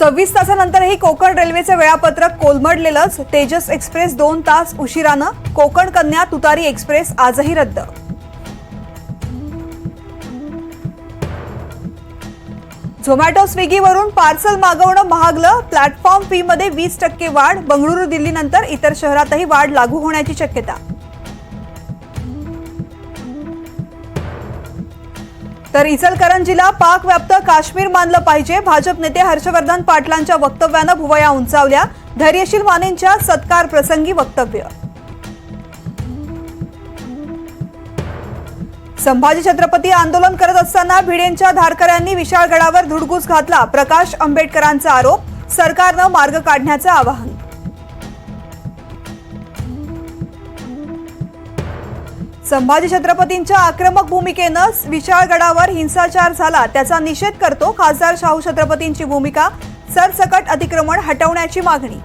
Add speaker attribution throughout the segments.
Speaker 1: सव्वीस तासानंतरही कोकण रेल्वेचे वेळापत्रक कोलमडलेलंच. तेजस एक्सप्रेस दोन तास उशिरानं. कोकण कन्या तुतारी एक्सप्रेस आजही रद्द. झोमॅटो स्विगीवरून पार्सल मागवणं महागलं. प्लॅटफॉर्म फीमध्ये वीस टक्के वाढ. बंगळुरू दिल्लीनंतर इतर शहरातही वाढ लागू होण्याची शक्यता. तर इचलकरंजीला पाक व्याप्त काश्मीर मानलं पाहिजे. भाजप नेते हर्षवर्धन पाटलांच्या वक्तव्यानं भुवया उंचावल्या. धैर्यशील मानेंच्या सत्कार प्रसंगी वक्तव्य. संभाजी छत्रपती आंदोलन करत असताना भिडेंच्या धारकऱ्यांनी विशाळगडावर धुडगूस घातला. प्रकाश आंबेडकरांचा आरोप. सरकारनं मार्ग काढण्याचं आवाहन. संभाजी छत्रपतींच्या आक्रमक भूमिकेनं विशाळगडावर हिंसाचार झाला. त्याचा निषेध करतो खासदार शाहू छत्रपतींची भूमिका सरसकट अतिक्रमण हटवण्याची मागणी.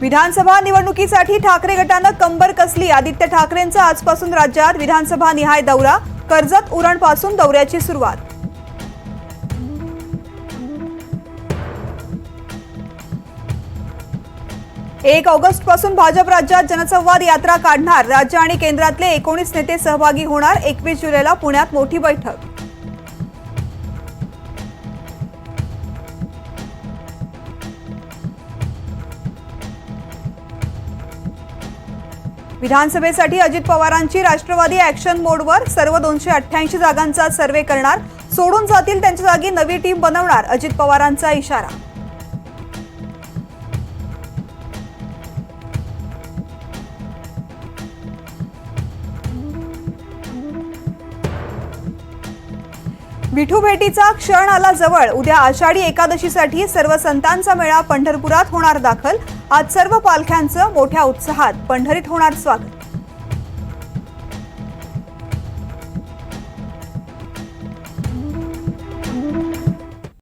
Speaker 1: विधानसभा निवडणुकीसाठी ठाकरे गटानं कंबर कसली? आदित्य ठाकरेंचा आजपासून राज्यात विधानसभा निहाय दौरा कर्जत उरणपासून दौऱ्याची सुरुवात. एक ऑगस्टपासून भाजप राज्यात जनसंवाद यात्रा काढणार. राज्य आणि केंद्रातले एकोणीस नेते सहभागी होणार. एकवीस जुलैला पुण्यात मोठी बैठक. विधानसभेसाठी अजित पवारांची राष्ट्रवादी ऍक्शन मोडवर सर्व दोनशे अठ्ठ्याऐंशी जागांचा सर्वे करणार. सोडून जातील त्यांच्या जागी नवी टीम बनवणार अजित पवारांचा इशारा. विठू भेटीचा क्षण आला जवळ. उद्या आषाढी एकादशीसाठी सर्व संतांचा मेळा पंढरपुरात होणार दाखल. आज सर्व पालख्यांचं मोठ्या उत्साहात पंढरीत होणार स्वागत.